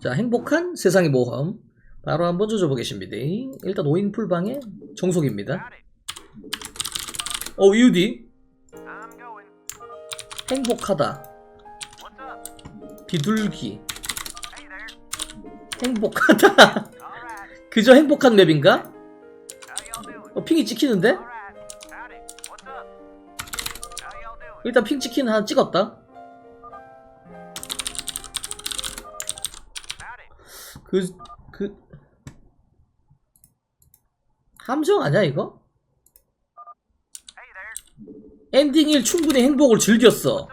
자, 행복한 세상의 모험. 바로 한번 조져보겠습니다. 일단 오잉풀방의 정속입니다. 어, UD. 행복하다. 비둘기. 행복하다. 그저 행복한 맵인가? 어, 핑이 찍히는데? 일단 핑 찍힌 하나 찍었다. 그, 그, 함정 아니야, 이거? 엔딩 1 충분히 행복을 즐겼어.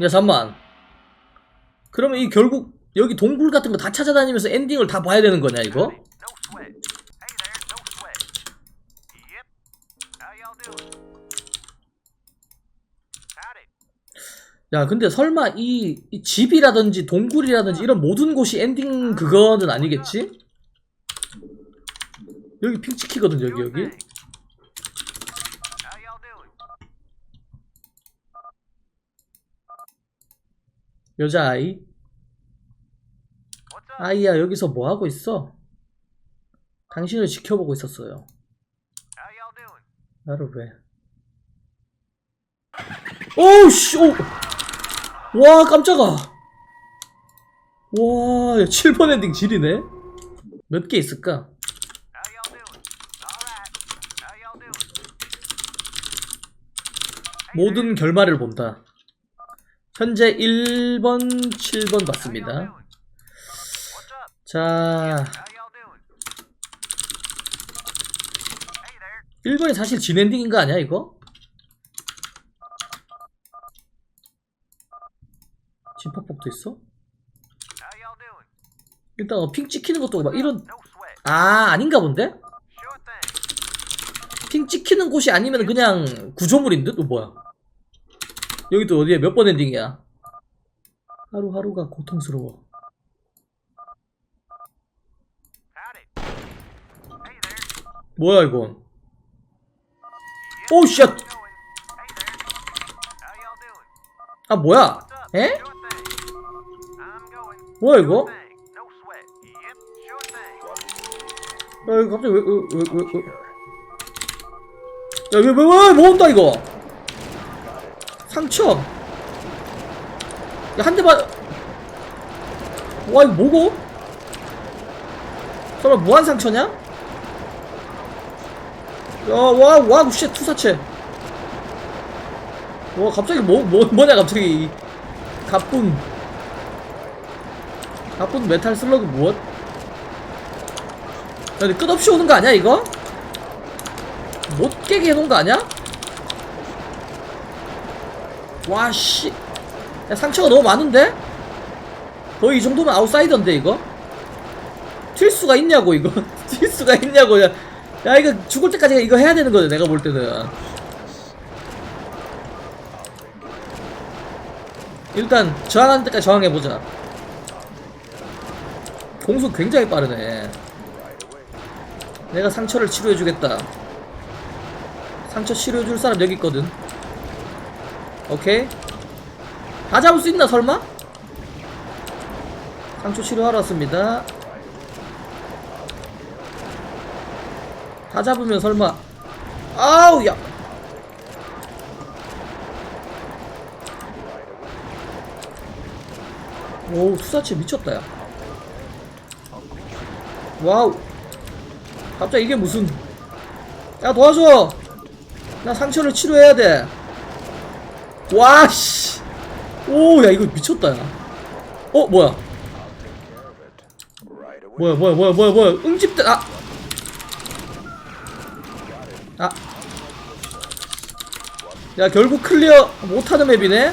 야, 잠만. 그러면 이 결국 여기 동굴 같은 거 다 찾아다니면서 엔딩을 다 봐야 되는 거냐, 이거? 야, 근데 설마 이, 이 집이라든지 동굴이라든지 이런 모든 곳이 엔딩 그거는 아니겠지? 여기 핑 찍히거든, 여기, 여기. 여자아이. 아이야, 여기서 뭐 하고 있어? 당신을 지켜보고 있었어요. 나를 왜? 오우, 씨, 오! 와, 깜짝아! 와, 7번 엔딩 지리네? 몇 개 있을까? 모든 결말을 본다. 현재 1번, 7번 봤습니다. 자, 1번이 사실 진 엔딩인 거 아니야, 이거? 진팍폭도 있어? 일단 어, 핑 찍히는 것도 막 이런 아 아닌가 본데? 핑 찍히는 곳이 아니면 그냥 구조물인 듯? 어, 뭐야? 여기 또 어디야 몇번 엔딩이야? 하루하루가 고통스러워. 뭐야 이건? 오쉣 아 뭐야? 에? 뭐야 이거? 야 이거 갑자기 왜 왜 왜왜 왜, 야, 왜, 왜, 왜, 뭐 이거? 상처. 야, 한 대만. 와, 이거 뭐고? 설마 무한 상처냐? 야, 와, 와, 씨, 투사체. 와, 갑자기 뭐, 뭐, 뭐냐, 갑자기. 이 가쁜. 가쁜 메탈 슬러그 무엇? 야, 근데 끝없이 오는 거 아니야, 이거? 못 깨게 해놓은 거 아니야? 와, 씨. 야, 상처가 너무 많은데? 거의 이 정도면 아웃사이더인데, 이거? 튈 수가 있냐고, 이거. 튈 수가 있냐고. 야, 야, 이거 죽을 때까지 이거 해야 되는 거죠, 내가 볼 때는. 일단, 저항하는 때까지 저항해보자. 공속 굉장히 빠르네. 내가 상처를 치료해주겠다. 상처 치료해줄 사람 여기 있거든. 오케이. 다 잡을 수 있나, 설마? 상처 치료하러 왔습니다. 다 잡으면 설마. 아우, 야. 오, 투사체 미쳤다, 야. 와우. 갑자기 이게 무슨. 야, 도와줘! 나 상처를 치료해야 돼. 와, 씨. 오, 야, 이거 미쳤다, 야. 어, 뭐야. 뭐야, 뭐야, 뭐야, 뭐야, 뭐야. 응집대, 아. 아. 야, 결국 클리어 못하는 맵이네?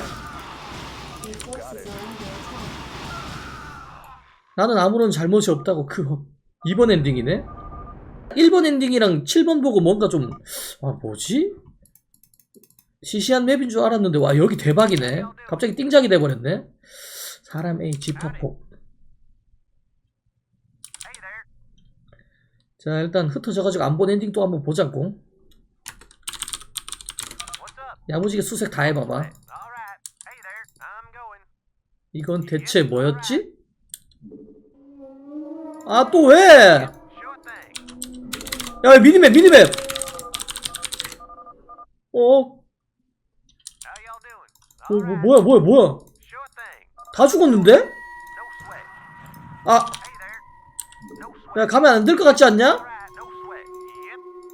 나는 아무런 잘못이 없다고, 그, 2번 엔딩이네? 1번 엔딩이랑 7번 보고 뭔가 좀, 아, 뭐지? 시시한 맵인 줄 알았는데, 와, 여기 대박이네. 갑자기 띵작이 돼버렸네. 사람 A 집합폭. 자, 일단 흩어져가지고 안 본 엔딩 또 한번 보자고. 야무지게 수색 다 해봐봐. 이건 대체 뭐였지? 아 또 왜? 야 미니맵 미니맵 어? 어 뭐, right. 뭐야 뭐야 뭐야. 다 죽었는데? 아. 야 가면 안 될 것 같지 않냐?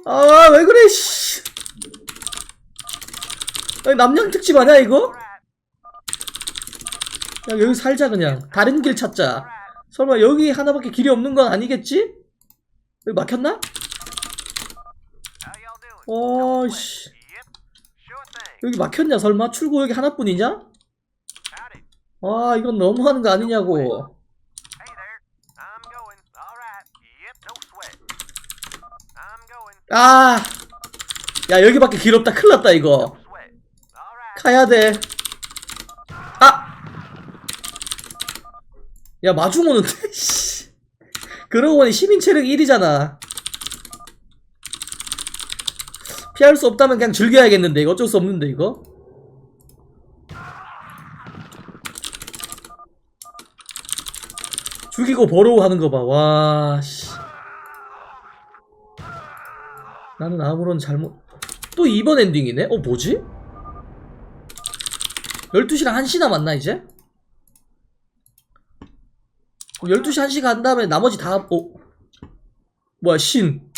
아 왜 그래 씨 야, 남양 특집 아니야 이거? 야 여기 살자 그냥 다른 길 찾자. 설마 여기 하나밖에 길이 없는 건 아니겠지? 여기 막혔나? 어씨. 여기 막혔냐 설마? 출구 여기 하나뿐이냐? 아 이건 너무하는 거 아니냐고. 아! 야 여기밖에 길 없다 큰일 났다 이거 No sweat. All right. 가야 돼 아! 야 마중 오는데 씨. 그러고 보니 시민 체력 1이잖아 피할 수 없다면 그냥 즐겨야겠는데 이거 어쩔 수 없는데 이거 죽이고 버로우 하는 거 봐. 와, 씨. 나는 아무런 잘못. 또 2번 엔딩이네? 어, 뭐지? 12시랑 1시 남았나, 이제? 12시, 1시 간 다음에 나머지 다, 어? 뭐야, 신.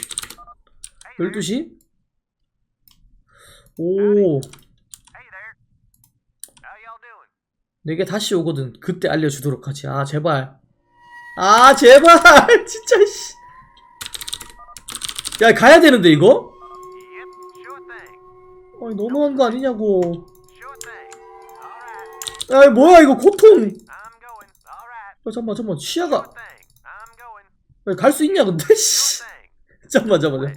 12시? 오, Hey there. How y'all doing? 내게 다시 오거든. 그때 알려주도록 하지. 아, 제발. 아, 제발! 진짜, 씨. 야, 가야 되는데, 이거? 아니, 너무한 거 아니냐고. 야, 뭐야, 이거 고통! 야, 잠깐만, 잠깐만. 시야가. 갈 수 있냐, 근데? 잠깐만, 잠깐만.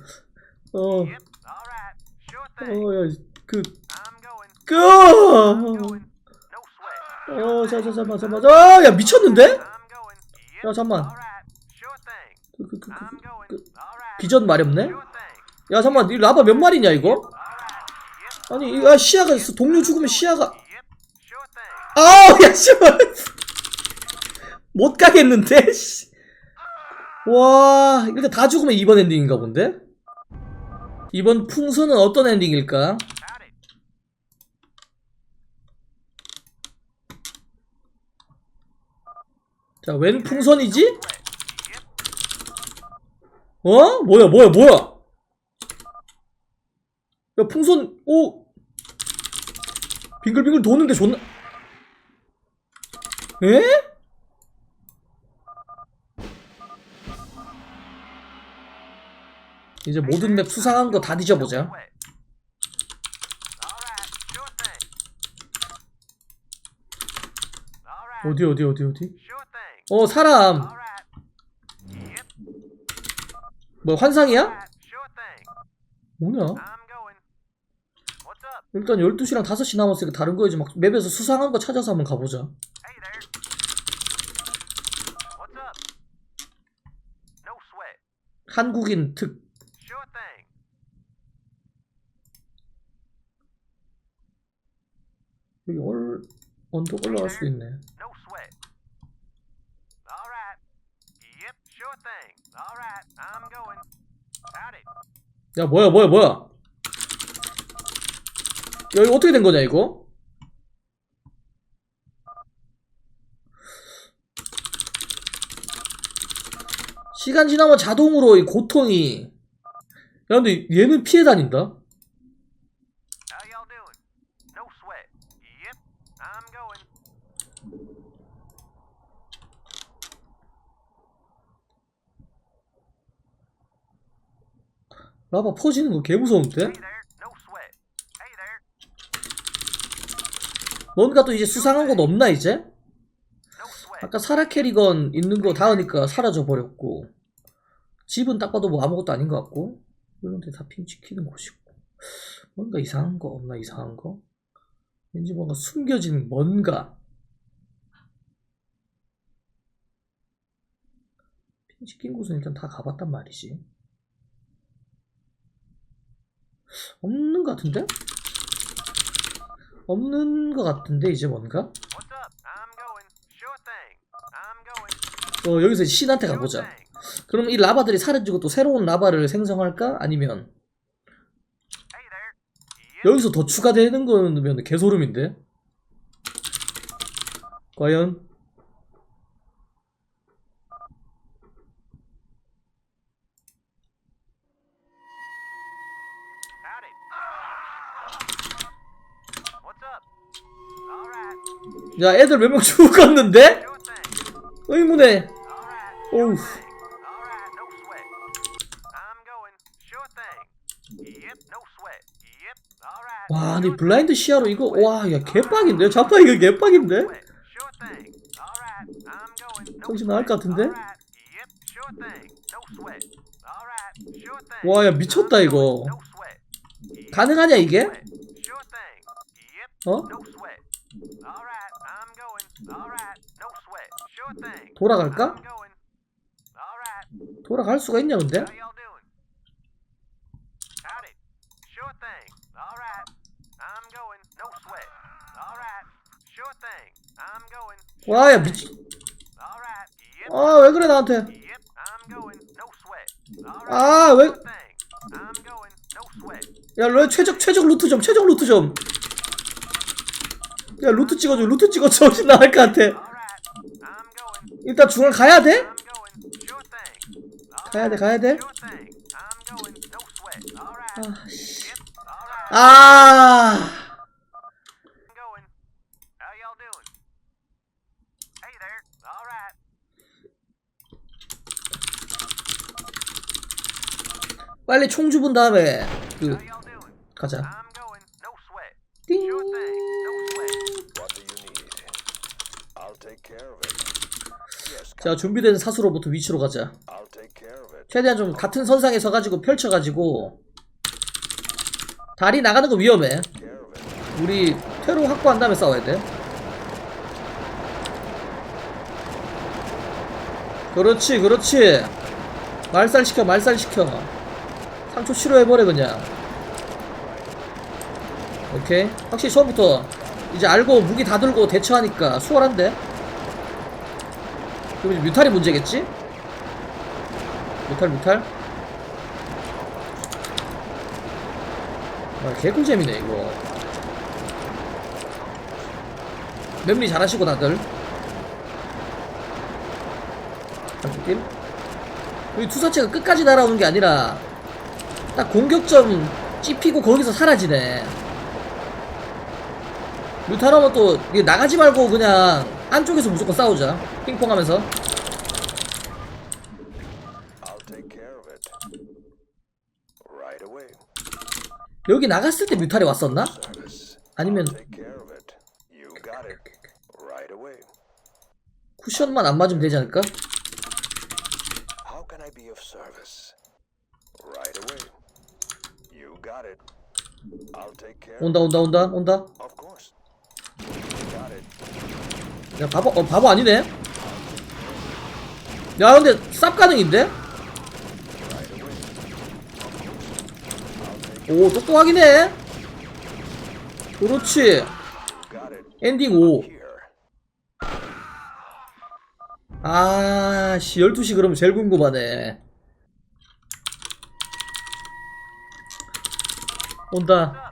어, Yep. All right. Sure thing. 어, 야, 그, sweat. 어, 자, 자, 잠깐만, 잠깐만. 아, 야, 미쳤는데? 야, 잠깐만. 그, 그, 그, 그. 그. 비전 마렵네? 야, 잠깐만, 이 라바 몇 마리냐, 이거? 아니, 이- 야, 시야가 있어. 동료 죽으면 시야가. 아우, 야, 씨발. 못 가겠는데, 씨. 와, 이렇게 다 죽으면 이번 엔딩인가 본데? 이번 풍선은 어떤 엔딩일까? 자, 웬 풍선이지? 어? 뭐야, 뭐야, 뭐야? 야, 풍선, 오! 빙글빙글 도는데 존나. 에? 이제 모든 맵 수상한 거 다 뒤져보자. 어디, 어디, 어디, 어디? 어, 사람. 뭐, 환상이야? 뭐냐? 일단 12시랑 5시 남았으니까 다른 거 이제 막 맵에서 수상한 거 찾아서 한번 가보자. 한국인 특. Sure thing. 여기 올, 언덕 올라갈 수도 있네. 야, 뭐야, 뭐야, 뭐야. 야, 이거 어떻게 된 거냐, 이거? 시간 지나면 자동으로 이 고통이. 야, 근데 얘는 피해 다닌다? How y'all doing? No sweat. Yep. I'm going. 라바 퍼지는 거 개 무서운데? Hey there. No sweat. Hey there. 뭔가 또 이제 수상한 건 없나, 이제? 아까 사라 캐리건 있는 거 닿으니까 사라져 버렸고 집은 딱 봐도 뭐 아무것도 아닌 것 같고 이런 데 다 핑 찍히는 곳이고 뭔가 이상한 거 없나 이상한 거 왠지 뭔가 숨겨진 뭔가 핑 찍힌 곳은 일단 다 가봤단 말이지 없는 것 같은데? 없는 것 같은데 이제 뭔가? 어 여기서 신한테 가보자 그럼 이 라바들이 사라지고 또 새로운 라바를 생성할까? 아니면 여기서 더 추가되는 거면 개소름인데? 과연? 야, 애들 몇 명 죽었는데? 의문해. 오우. 와, 아니 블라인드 시야로 이거 와, 야 개빡인데? 잠깐 이거 개빡인데? 정신 나갈 것 같은데? 와, 야 미쳤다 이거. 가능하냐 이게? 어? 돌아갈까? 돌아갈 수가 있냐 근데? 와, 야 미치. 아, 왜 그래 나한테? 아, 왜? 야, 너 최적 최적 루트 좀, 최적 루트 좀. 야, 루트 찍어줘, 루트 찍어 정신 나갈 것 같아. 일단 중앙 가야 돼? 가야 돼. 가야 돼. 아, 씨. 아. 빨리 총 주분 다음에 그? 가자. 띵. 자, 준비된 사수로부터 위치로 가자. 최대한 좀 같은 선상에 서가지고 펼쳐가지고 다리 나가는 거 위험해. 우리 퇴로 확보한 다음에 싸워야 돼. 그렇지, 그렇지. 말살 시켜, 말살 시켜. 상처 치료해버려 그냥. 오케이. 확실히 처음부터 이제 알고 무기 다 들고 대처하니까 수월한데. 그럼 이제 뮤탈이 문제겠지? 뮤탈, 뮤탈. 아, 개꿀잼이네 이거. 맵리 잘하시고 다들. 느낌? 여기 투사체가 끝까지 날아오는 게 아니라 딱 공격점 찝히고 거기서 사라지네. 뮤타라면 또 이게 나가지 말고 그냥 안쪽에서 무조건 싸우자. 핑퐁하면서. 여기 나갔을 때 뮤탈이 왔었나? 아니면. 쿠션만 안 맞으면 되지 않을까? 온다 온다 온다 온다. 야 바보 어, 바보 아니네. 야 근데 쌉 가능인데? 오 똑똑하긴 해. 그렇지. 엔딩 5. Here. 아, 씨, 12시 그러면 제일 궁금하네. 온다.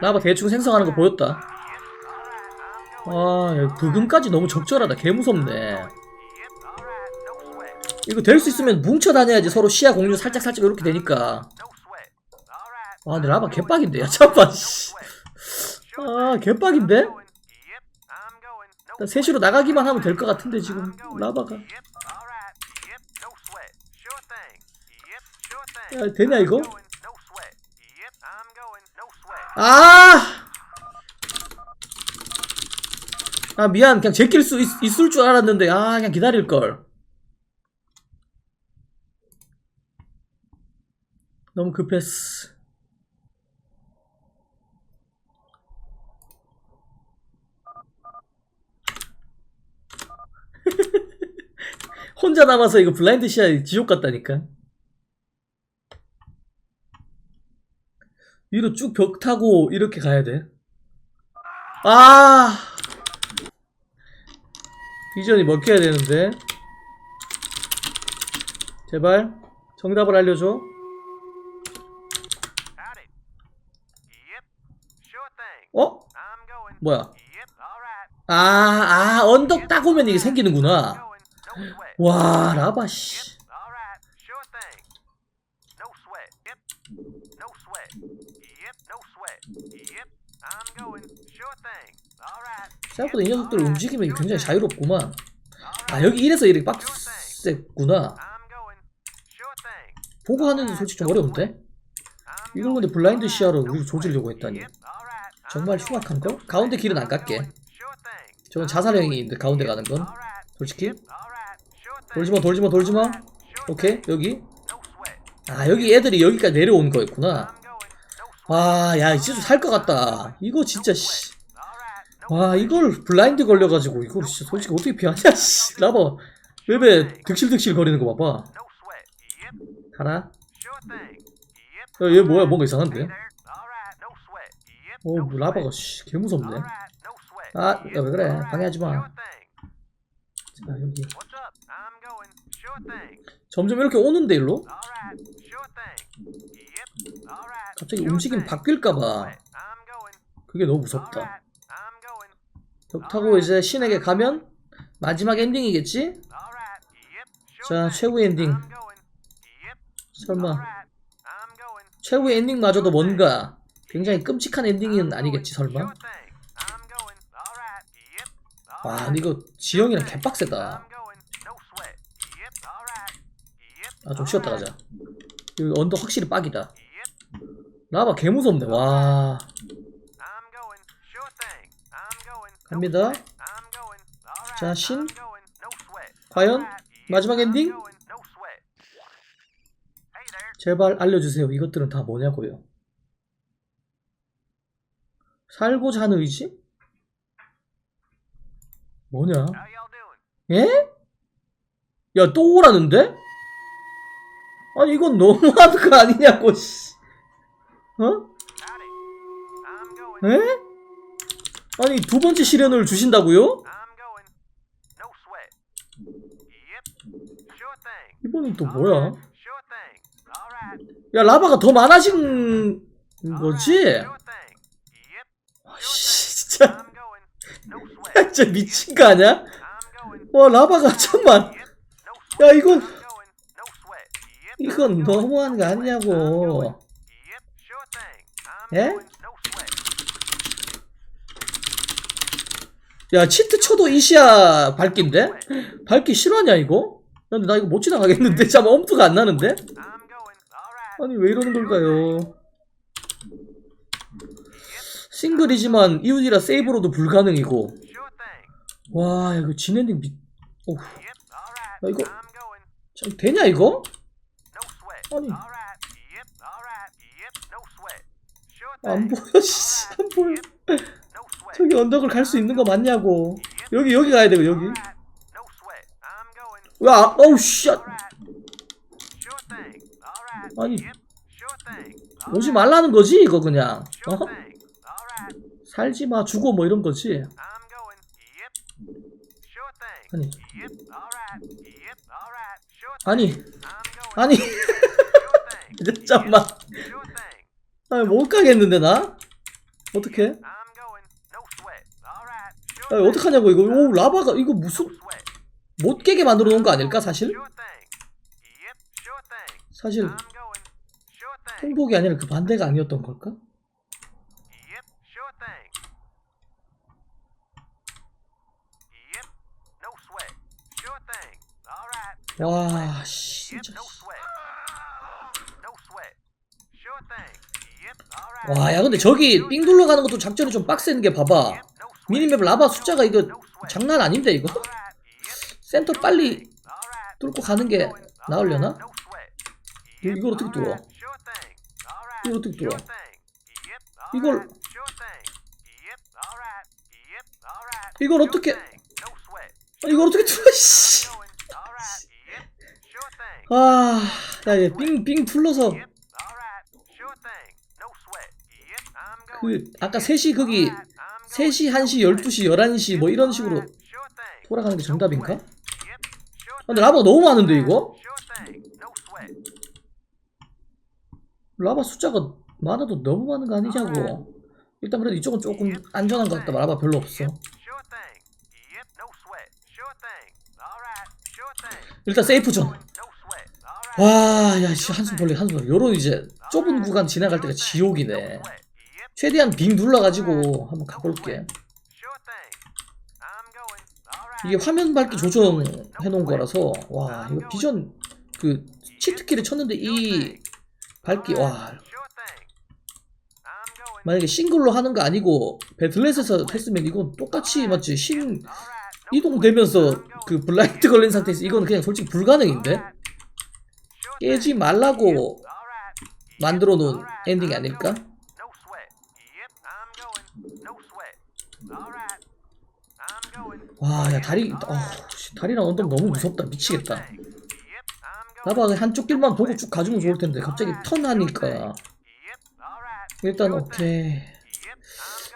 나봐 대충 생성하는 거 보였다. 아, 야, 부금까지 너무 적절하다. 개 무섭네. 이거 될 수 있으면 뭉쳐 다녀야지 서로 시야 공유 살짝 살짝 이렇게 되니까. 아, 근데 라바 개빡인데. 야, 잠깐, 아. 개빡인데? 일단 셋이로 나가기만 하면 될 것 같은데, 지금. 라바가. 야, 되냐, 이거? I'm going. No sweat. Yep. I'm going. No sweat. 아! 아, 미안. 그냥 제낄 수 있, 있을 줄 알았는데, 아, 그냥 기다릴걸. 너무 급했어. 혼자 남아서 이거 블라인드 시야 지옥 같다니까. 위로 쭉 벽 타고 이렇게 가야 돼. 아, 비전이 먹혀야 되는데. 제발 정답을 알려줘. 어? 뭐야? Right. 아, 아, 언덕 딱 오면 이게 생기는구나. 와, 라바, 씨. 생각보다 이 녀석들 움직임이 굉장히. 자유롭구만. 아. 여기 이래서 이렇게 빡셌구나. 보고 하는데 솔직히 좀 어려운데? 이걸. 근데 블라인드 시야로 우리를 조지려고. 했다니. 정말 going. 흉악한 걸? No sweat. 가운데 길은 안 깎게. 저건 자살행위인데 가운데 가는 건. 솔직히. 돌지마, 돌지마, 돌지마. 오케이. 여기. 아, 여기 애들이 여기까지 내려온 거였구나. I'm going. No sweat. 와, 야, 진짜 살 것 같다. 이거 진짜, 씨. 와, 이걸 블라인드 걸려가지고, 이걸 진짜 솔직히 어떻게 피하냐, 씨. 라봐. 웹에 득실득실 거리는 거 봐봐. 가라. 야, 얘 뭐야, 뭔가 이상한데? 어, 뭐 라바가. 씨, 개무섭네. 아, 야, 왜 그래. All right. 방해하지 마. Sure thing. 자, 여기. 점점 이렇게 오는데, 일로? 갑자기 움직임. 바뀔까봐. 그게 너무 무섭다. 타고 이제 신에게 가면 마지막 엔딩이겠지? 자. 최후의 엔딩. 설마. 최후의 엔딩마저도 뭔가 굉장히 끔찍한 엔딩은 아니겠지 설마? 와 이거 지형이랑 I'm 개빡세다. 아 좀 쉬었다 가자 여기 언덕 확실히 빡이다. 라바 개무섭네 와 갑니다. 자, 신. 과연. 마지막 엔딩? 제발 알려주세요 이것들은 다 뭐냐고요 살고자 하는 의지? 뭐냐? 예? 야 또 오라는데? 아니 이건 너무한 거 아니냐고 씨. 어? 에? 아니 두 번째 시련을 주신다고요? 이번엔 또 뭐야? 야 라바가 더 많아진 거지? right. Sure thing. Yep. 아, 씨, 진짜. 진짜 미친 거 아니야? 와 라바가 sweat. 야 이건. 이건. 너무한 거 아니냐고 예? going. No sweat. 야 치트 쳐도 이시야 밝기인데? 밝기 실화냐 이거? 야, 근데 나 이거 못 지나가겠는데 잠깐 엄두가 안 나는데? 아니 왜 이러는 걸까요? 싱글이지만 이웃이라 세이브로도 불가능이고. 와 이거 진엔딩 미... 어후. 야, 이거-. 참 되냐 이거? 아니. 안. 보여 씨, 안 보여. 저기 언덕을 갈 수 있는 거 맞냐고 여기 여기 가야 되고 여기. 야 어우 씨 All right. Sure thing. All right. 아니, 오지. 말라는 거지 이거 그냥 어? 살지 마 죽어 뭐 이런 거지. 아니. 아니. 아니 thing. 아니 못 가겠는데 나 어떻게 thing. 어떡하냐고 이거 오 라바가 이거 무슨. 못 깨게 만들어 놓은 거 아닐까 사실. 사실. 행복이 아니라 그 반대가 아니었던 걸까. 와. 진짜 No sweat. No sweat. Sure thing. Yep. All right. 와야 근데 저기 삥 둘러가는 것도 작전이 좀 빡센 게 봐봐. 미니맵 라바 숫자가 이거. 장난 아닌데 이거. 센터 빨리. 뚫고 가는 게 나으려나? 이걸 어떻게 뚫어? 이걸 어떻게 뚫어? 이걸-. 이걸 어떻게-. 아, 이걸 어떻게 뚫어 씨. Right. Yep. Sure thing. 아야얘삥삥 둘러서 그. 아까 3시 거기 All right. I'm going. 3시 1시 12시 11시 뭐 이런 식으로. 돌아가는 게 정답인가? 아, 근데 라바가 너무 많은데 이거? 라바 숫자가 많아도 너무 많은 거 아니냐고 일단 그래도 이쪽은 조금 안전한 것 같다 라바 별로 없어. 일단 세이프존. 와야씨 한숨 돌리 한숨 돌리 요런 이제 좁은 구간 지나갈 때가 지옥이네. 최대한 빙 눌러가지고 한번 가볼게. 이게 화면 밝기 조정해 놓은 거라서 와 이거 비전 그 치트키를 쳤는데 이 밝기 와. 만약에 싱글로 하는 거 아니고 배틀넷에서 했으면 이건 똑같이 맞지? 신 이동되면서 그 블라인드 걸린 상태에서 이거는 그냥 솔직히 불가능인데? 깨지 말라고. 만들어 놓은 엔딩이 아닐까? No sweat. Yep. I'm going. No sweat. All right. I'm going. 와 야 다리 어, 씨, 다리랑 언덕 너무 무섭다 미치겠다. 나봐 그냥 한쪽 길만 보고 쭉 가주면 좋을 텐데 갑자기. All right. 일단 오케이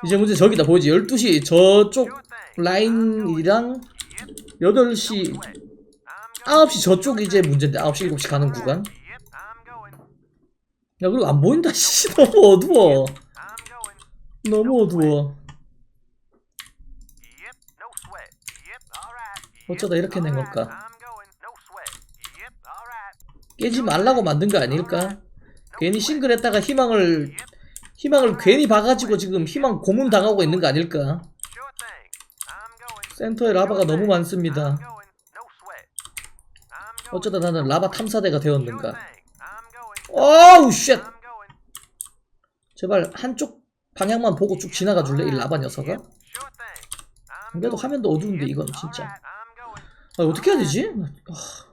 이제 문제 저기다 보이지 12시 저쪽. 라인이랑 8시 I'm going. 9시 저쪽 이제 문제인데 9시 7시 가는 구간. 야 그리고 안 보인다 씨 너무 어두워. 너무 어두워 Yep. No sweat. Yep. All right. Yep. 어쩌다 이렇게 right. 걸까. 깨지 말라고 만든 거 아닐까 괜히 싱글 했다가 희망을 희망을 괜히 봐가지고 지금 희망 고문 당하고 있는 거 아닐까. 센터에 라바가 너무 많습니다. 어쩌다 나는 라바 탐사대가 되었는가. 어우 쉣. 제발 한쪽 방향만 보고 쭉 지나가 줄래 이 라바 녀석아 근데도. 화면도 어두운데. 이건 진짜. 아, 어떻게 해야 되지? 아.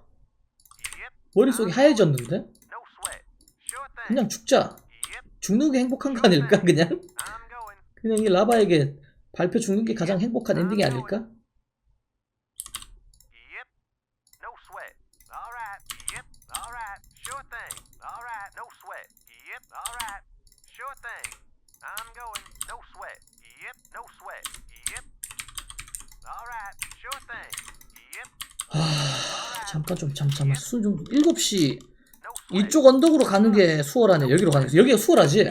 머릿속이 하얘졌는데? No sweat. Sure thing. 그냥 죽자 Yep. 죽는 게 행복한 거 아닐까 그냥? 그냥 이 라바에게 밟혀 죽는 게 가장 행복한 엔딩이 아닐까? Yep. No sweat. All right. Yep. All right. Sure thing. 아 잠깐 좀 잠깐만 수좀 7시 No sweat. 이쪽 언덕으로 가는 게 수월하네 여기로 가는 게 여기가 수월하지?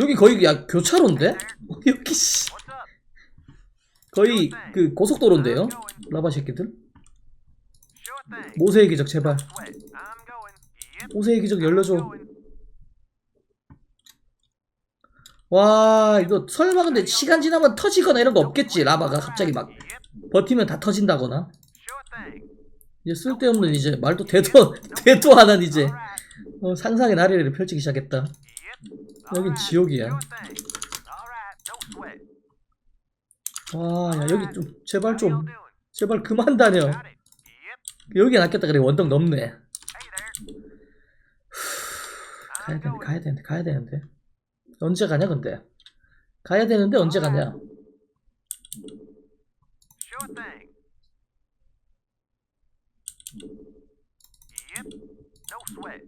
여기 거의 야 교차로인데? 어, 여기 씨? 거의 그 고속도로인데요? 라바 새끼들. 모세의 기적 제발. 모세의 기적 열려줘. 와 이거 설마 근데 시간 지나면 터지거나 이런 거 없겠지 라바가 갑자기 막. 버티면 다 터진다거나. 이제 쓸데없는 이제 말도 대도 대도 안한 이제. 어, 상상의 나래를 펼치기 시작했다. 여긴. 지옥이야 Sure thing. All right. No sweat. 와야 여기 좀 제발 좀? 제발 그만 다녀 Got it. Yep. 여기 낫겠다 그래 원덕 넘네. 가야 되는데. 가야 되는데 가야 되는데 언제 가냐 근데 가야 되는데 언제 가냐 Sure thing. Yep. Sweat.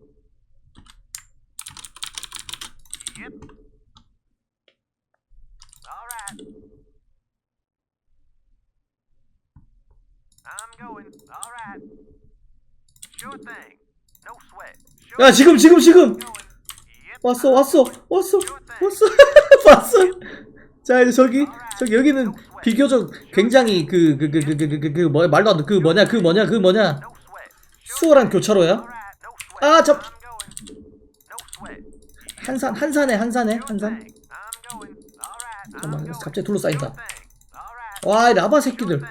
Yep. All right. I'm going. All right. Sure thing. No sweat. Sure 야 지금 지금 지금. 왔어 왔어 왔어. 왔어 왔어 자 이제 저기 저기 여기는 비교적 굉장히 그 그 그 그 그 그 그 뭐 말도 안 돼 그 뭐냐 그 뭐냐 그 뭐냐 No sweat. 수월한 교차로야 All right. No sweat. 아, 저-. 한산 한산에 한산에 한산 잠깐만. 갑자기 둘러싸인다 right. 와이 라바 새끼들.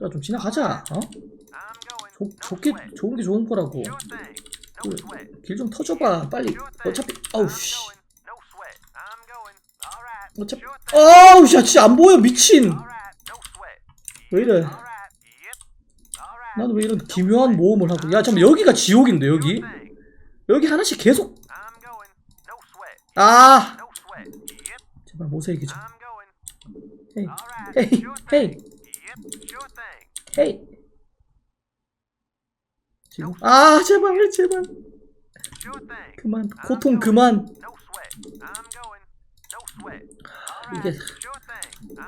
야 좀 지나가자 어? 좋, 좋게. 좋은 게 좋은 거라고. 길 좀 터줘봐 빨리. 어차피 아우 씨. 어차피. 아우 씨 진짜 안 보여 미친. 왜 이래 All right. Yep. All right. 나는 왜 이런 기묘한 모험을 하고 야 잠깐 여기가 지옥인데 여기. 여기 하나씩 계속. 아. 제발 모세이기 좀. 헤이. 헤이 헤이. 헤이 아 제발 제발. 그만 고통 그만 이게.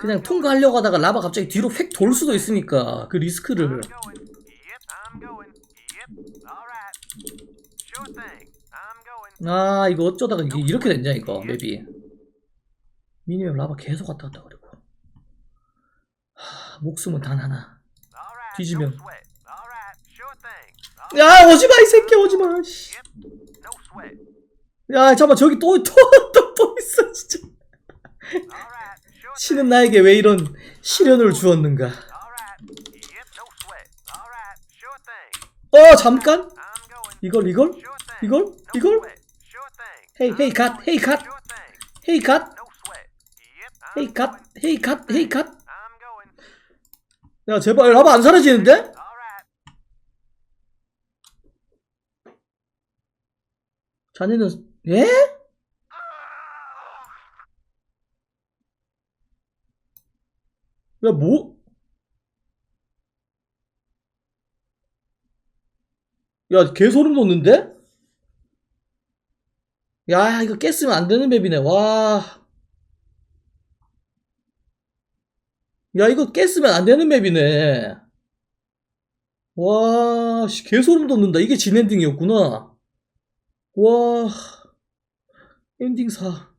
그냥 통과하려고 하다가 라바 갑자기 뒤로 휙돌 수도 있으니까 그 리스크를 I'm going. Yep, I'm going. Yep. All right. Sure thing. I'm going. 아 이거 어쩌다가 이렇게 됐냐 이거 맵이 미니맵 라바 계속 왔다 갔다 그리고 하, 목숨은 단 하나. 뒤지면. 야 오지마 이 새끼 오지마. 야 잠깐만 저기 또 또또 있어 진짜 All right. Sure 신은 나에게 왜 이런 시련을 주었는가. 어 잠깐. 이걸 이걸. 이걸 이걸. 헤이 헤이 갓. 헤이 갓. 헤이 갓 헤이 갓. 헤이 갓 헤이 갓 I'm going. 야 제발 라바 안 사라지는데? 자네는 예? 야 뭐? 야 개소름 돋는데? 야 이거 깼으면 안 되는 맵이네 와. 야 이거 깼으면 안 되는 맵이네. 와, 씨, 개소름 돋는다. 이게 진 엔딩이었구나. 와, 엔딩 4.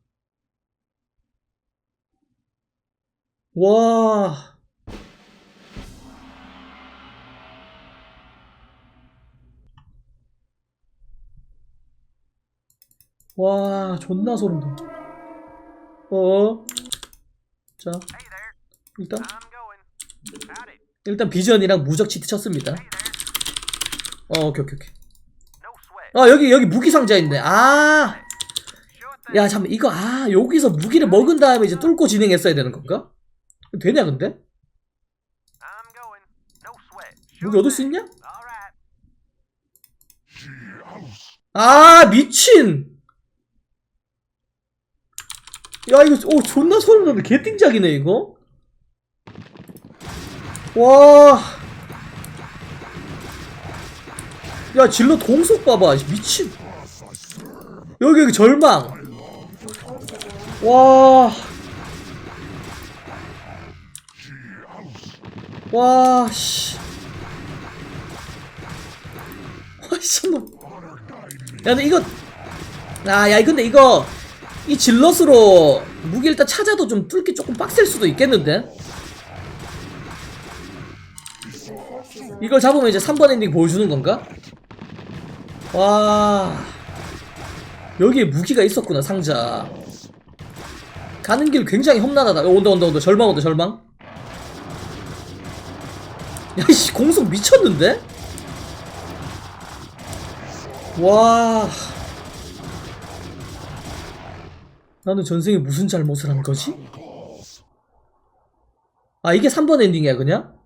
와. 와, 존나 소름 돋. 어. 자. 일단. 일단 비전이랑 무적 치트 쳤습니다. 어, 오케이, 오케이, 오케이. 아, 여기, 여기 무기 상자 있네. 아. Sure thing. 야, 잠깐 이거 아 여기서 무기를 먹은 다음에 이제 뚫고 진행했어야 되는 건가? 되냐 근데? 무기 얻을 수 있냐? 아 미친! 야 이거 오 존나 소름 돋네 개띵작이네 이거. 와. 야 질러 동속 봐봐 미친. 여기 여기 절망. 와. 와, 씨. 와, 미친놈. 야, 근데 이거. 아, 야, 근데 이거. 이 질럿으로 무기 일단 찾아도 좀 뚫기 조금 빡셀 수도 있겠는데? 이걸 잡으면 이제 3번 엔딩 보여주는 건가? 와. 여기에 무기가 있었구나, 상자. 가는 길 굉장히 험난하다. 어, 온다, 온다, 온다. 절망 온다, 절망. 야, 이씨, 공속 미쳤는데? 와. 나는 전생에 무슨 잘못을 한 거지? 아, 이게 3번 엔딩이야, 그냥?